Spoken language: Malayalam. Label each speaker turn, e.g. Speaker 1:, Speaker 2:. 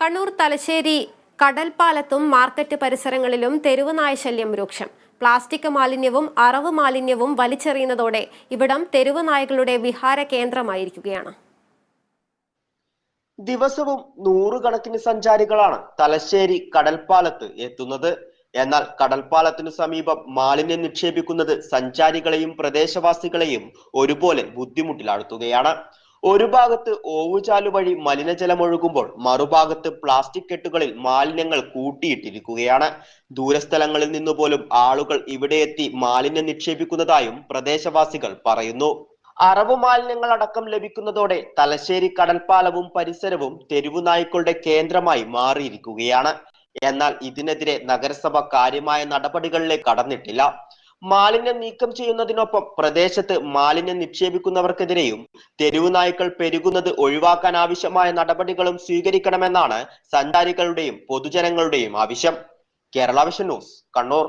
Speaker 1: കണ്ണൂർ തലശ്ശേരി കടൽപ്പാലത്തും മാർക്കറ്റ് പരിസരങ്ങളിലും തെരുവ് നായശല്യം രൂക്ഷം. പ്ലാസ്റ്റിക് മാലിന്യവും അറവ് മാലിന്യവും വലിച്ചെറിയുന്നതോടെ ഇവിടം തെരുവ് നായകളുടെ വിഹാര കേന്ദ്രമായിരിക്കുകയാണ്.
Speaker 2: ദിവസവും നൂറുകണക്കിന് സഞ്ചാരികളാണ് തലശ്ശേരി കടൽപ്പാലത്ത് എത്തുന്നത്. എന്നാൽ കടൽപ്പാലത്തിനു സമീപം മാലിന്യം നിക്ഷേപിക്കുന്നത് സഞ്ചാരികളെയും പ്രദേശവാസികളെയും ഒരുപോലെ ബുദ്ധിമുട്ടിലാഴ്ത്തുകയാണ്. ഒരു ഭാഗത്ത് ഓവുചാലു വഴി മലിനജലം ഒഴുകുമ്പോൾ മറുഭാഗത്ത് പ്ലാസ്റ്റിക് കെട്ടുകളിൽ മാലിന്യങ്ങൾ കൂട്ടിയിട്ടിരിക്കുകയാണ്. ദൂരസ്ഥലങ്ങളിൽ നിന്നു പോലും ആളുകൾ ഇവിടെ എത്തി മാലിന്യം നിക്ഷേപിക്കുന്നതായും പ്രദേശവാസികൾ പറയുന്നു. അറവ് മാലിന്യങ്ങൾ അടക്കം ലഭിക്കുന്നതോടെ തലശ്ശേരി കടൽപ്പാലവും പരിസരവും തെരുവു നായ്ക്കളുടെ കേന്ദ്രമായി മാറിയിരിക്കുകയാണ്. എന്നാൽ ഇതിനെതിരെ നഗരസഭ കാര്യമായ നടപടികളിലേക്ക് കടന്നിട്ടില്ല. മാലിന്യം നീക്കം ചെയ്യുന്നതിനൊപ്പം പ്രദേശത്ത് മാലിന്യം നിക്ഷേപിക്കുന്നവർക്കെതിരെയും തെരുവു നായ്ക്കൾ പെരുകുന്നത് ഒഴിവാക്കാൻ ആവശ്യമായ നടപടികളും സ്വീകരിക്കണമെന്നാണ് സഞ്ചാരികളുടെയും പൊതുജനങ്ങളുടെയും ആവശ്യം. Kerala vision news Kannur.